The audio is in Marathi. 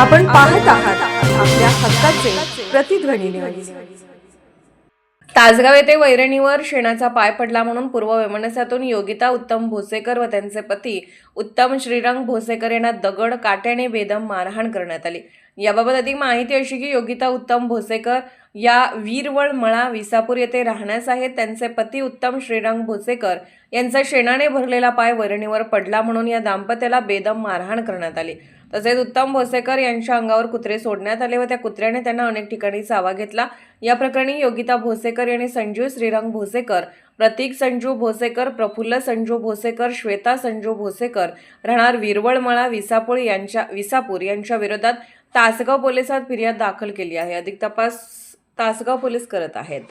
आपण पाहत आहात आपल्या हक्काचे प्रतिध्वनी न्यूज तासगाव येथे वैरणीवर शेणाचा पाय पडला म्हणून पूर्व वैमनस्यातून योगिता उत्तम भोसेकर व त्यांचे पती उत्तम श्रीरंग भोसेकर यांना दगड काट्याने बेदम मारहाण करण्यात आली. याबाबत अधिक माहिती अशी की योगिता उत्तम भोसेकर या वीरवळ मळा विसापूर येथे राहण्यास आहेत. त्यांचे पती उत्तम श्रीरंग भोसेकर यांचा शेणाने भरलेला पाय वरणीवर पडला म्हणून या दाम्पत्याला बेदम मारहाण करण्यात आली. तसेच उत्तम भोसेकर यांच्या अंगावर कुत्रे सोडण्यात आले व त्या कुत्र्याने त्यांना अनेक ठिकाणी चावा घेतला. या प्रकरणी योगिता भोसेकर यांनी संजू श्रीरंग भोसेकर प्रतीक संजू भोसेकर प्रफुल्ल संजू भोसेकर श्वेता संजू भोसेकर राहणार विरवळमळा विसापूर यांच्या विसापूर यांच्या विरोधात तासगाव पोलिसात फिर्याद दाखल केली आहे. अधिक तपास तासगाव पोलीस करत आहेत.